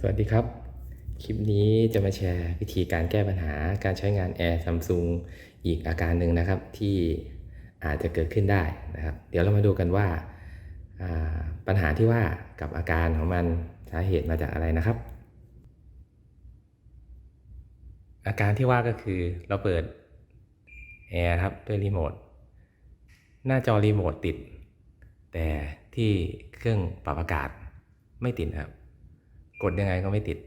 สวัสดีครับ คลิปนี้จะมาแชร์วิธีการแก้ปัญหาการใช้งาน Air Samsung อีกอาการหนึ่งนะครับที่อาจจะเกิดขึ้นได้นะครับ เดี๋ยวเรามาดูกันว่าอ่าปัญหาที่ว่ากับอาการของมันสาเหตุมาจากอะไรนะครับ อาการที่ว่าก็คือเราเปิดแอร์ครับด้วยรีโมทหน้าจอรีโมทติด แต่ที่เครื่องปรับอากาศไม่ติดครับ กดยังไงก็ไม่ติด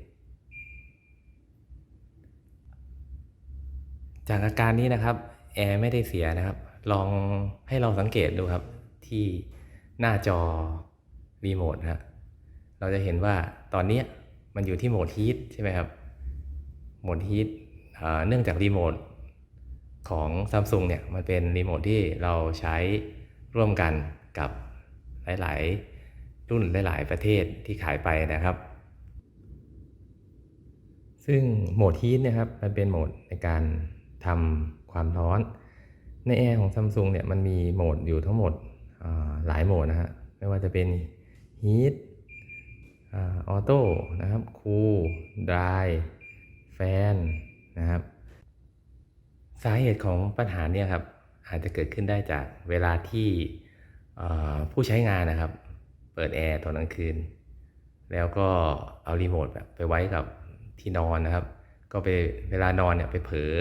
จากอาการนี้นะครับ แอร์ไม่ได้เสียนะครับ ลองให้เราสังเกตดูครับ ที่หน้าจอรีโมทฮะเราจะเห็นว่าตอนนี้มันอยู่ที่โหมดฮีทใช่ไหมครับ โหมดฮีทเนื่องจากรีโมทของซัมซุงเนี่ยมันเป็นรีโมทที่เราใช้ร่วมกันกับหลาย ๆ รุ่นหลาย ๆ ประเทศที่ขายไปนะครับ ซึ่งโหมดฮีทเนะครับมันเป็นโหมดในการทำความร้อน ในแอร์ของซัมซุงเนี่ยมันมีโหมดอยู่ทั้งหมดหลายโหมดนะฮะไม่ว่าจะเป็นฮีทออโต้นะครับคูลดรายแฟนนะครับสาเหตุของปัญหาเนี่ยครับอาจจะเกิดขึ้นได้จากเวลาที่ผู้ใช้งานนะครับ เปิดแอร์ตอนกลางคืน แล้วก็เอารีโมทแบบไปไว้กับ ที่นอนนะครับ ก็ไปเวลานอนเนี่ยไปเผลอ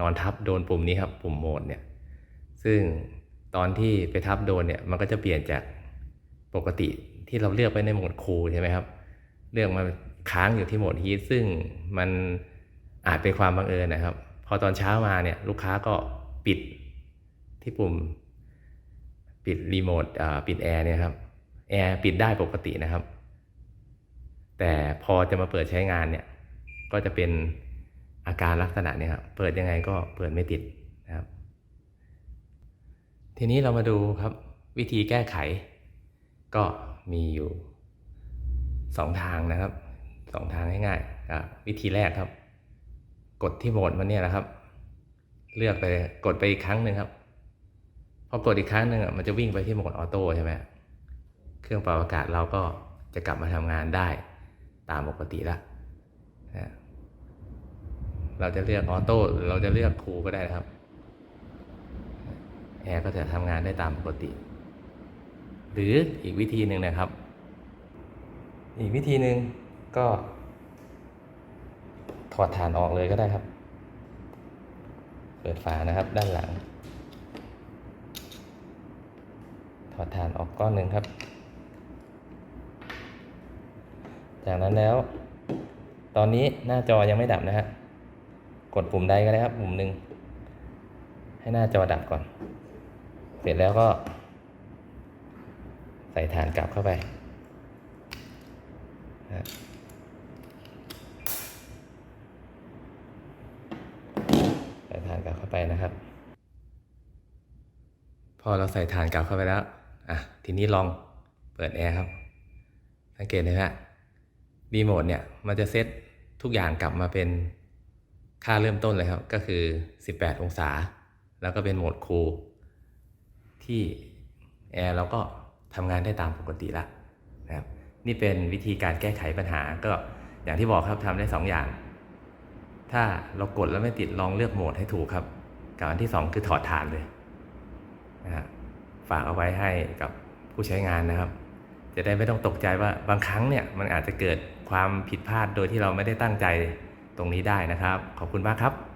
นอนทับโดนปุ่มนี้ครับ ปุ่มโหมดเนี่ย ซึ่งตอนที่ไปทับโดนเนี่ยมันก็จะเปลี่ยนจากปกติที่เราเลือกไปในโหมดคูลใช่ไหมครับเลือกมาค้างอยู่ที่โหมดฮีทซึ่งมันอาจเป็นความบังเอิญนะครับ พอตอนเช้ามาเนี่ยลูกค้าก็ปิดที่ปุ่มปิดรีโมทปิดแอร์เนี่ยครับแอร์ปิดได้ปกตินะครับ แต่พอจะมาเปิดใช้งานเนี่ย ก็จะเป็นอาการลักษณะนี้ครับเปิดยังไงก็เปิดไม่ติดนะครับ ทีนี้เรามาดูครับวิธีแก้ไข ก็มีอยู่สองทางนะครับสองทางง่ายๆวิธีแรกครับ กดที่โหมดมันเนี่ยนะครับ เลือกไปกดไปอีกครั้งหนึ่งครับพอกดอีกครั้งหนึ่งอะมันจะวิ่งไปที่โหมดออโต้ใช่ไหมเครื่องปรับอากาศเราก็จะกลับมาทำงานได้ตามปกติแล้ว นะเราจะเลือกออโต้หรือเราจะเลือกครูก็ได้นะครับ แอร์ก็จะทำงานได้ตามปกติ หรืออีกวิธีหนึ่งนะครับ อีกวิธีหนึ่งก็ ถอดฐานออกเลยก็ได้ครับ เปิดฝานะครับด้านหลัง ถอดฐานออกก้อนหนึ่งครับ จากนั้นแล้ว ตอนนี้หน้าจอยังไม่ดับนะฮะ กดปุ่มใดก็ได้ครับ ปุ่มหนึ่ง ให้หน้าจอดับก่อน เสร็จแล้วก็ ใส่ฐานกลับเข้าไปนะใส่ฐานกลับเข้าไปนะครับ พอเราใส่ฐานกลับเข้าไปแล้ว อะ ทีนี้ลองเปิดแอร์ครับ สังเกตเลยฮะรีโมทเนี่ย มันจะเซต ทุกอย่างกลับมาเป็นค่าเริ่มต้นเลยครับ ก็คือ 18 องศา แล้วก็เป็นโหมดคูลที่แอร์เราก็ทำงานได้ตามปกติละนะครับนี่เป็นวิธีการแก้ไขปัญหาก็อย่างที่บอกครับทำได้สองอย่าง ถ้าเรากดแล้วไม่ติดลองเลือกโหมดให้ถูกครับกับอันที่สองคือถอดฐานเลยนะฮะฝากเอาไว้ให้กับผู้ใช้งานนะครับ จะได้ไม่ต้องตกใจว่าบางครั้งเนี่ยมันอาจจะเกิดความผิดพลาดโดยที่เราไม่ได้ตั้งใจตรงนี้ได้นะครับ ขอบคุณมากครับ